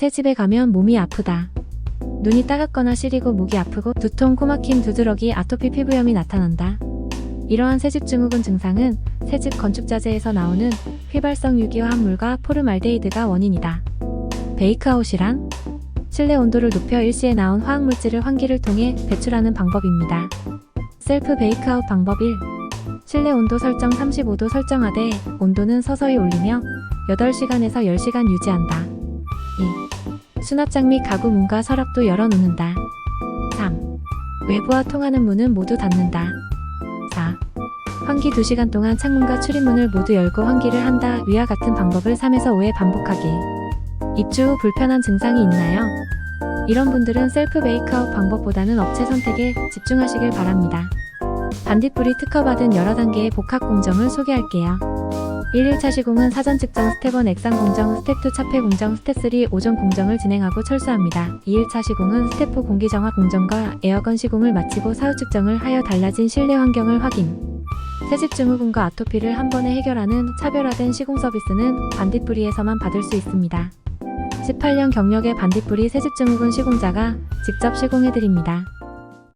새집에 가면 몸이 아프다. 눈이 따갑거나 시리고 목이 아프고 두통, 코막힘, 두드러기, 아토피 피부염이 나타난다. 이러한 새집 증후군 증상은 새집 건축자재에서 나오는 휘발성 유기화합물과 포름알데히드가 원인이다. 베이크아웃이란 실내 온도를 높여 일시에 나온 화학물질을 환기를 통해 배출하는 방법입니다. 셀프 베이크아웃 방법 1. 실내 온도 설정 35도 설정하되 온도는 서서히 올리며 8시간에서 10시간 유지한다. 2. 수납장 및 가구 문과 서랍도 열어놓는다. 3. 외부와 통하는 문은 모두 닫는다. 4. 환기 2시간 동안 창문과 출입문을 모두 열고 환기를 한다. 위와 같은 방법을 3에서 5회 반복하기. 입주 후 불편한 증상이 있나요? 이런 분들은 셀프 베이크아웃 방법보다는 업체 선택에 집중하시길 바랍니다. 반딧불이 특허받은 여러 단계의 복합 공정을 소개할게요. 1일차 시공은 사전 측정 스텝 1 액상 공정, 스텝 2 차폐 공정, 스텝 3 오전 공정을 진행하고 철수합니다. 2일차 시공은 스텝 4 공기 정화 공정과 에어건 시공을 마치고 사후 측정을 하여 달라진 실내 환경을 확인. 새집 증후군과 아토피를 한 번에 해결하는 차별화된 시공 서비스는 반딧불이에서만 받을 수 있습니다. 18년 경력의 반딧불이 새집 증후군 시공자가 직접 시공해드립니다.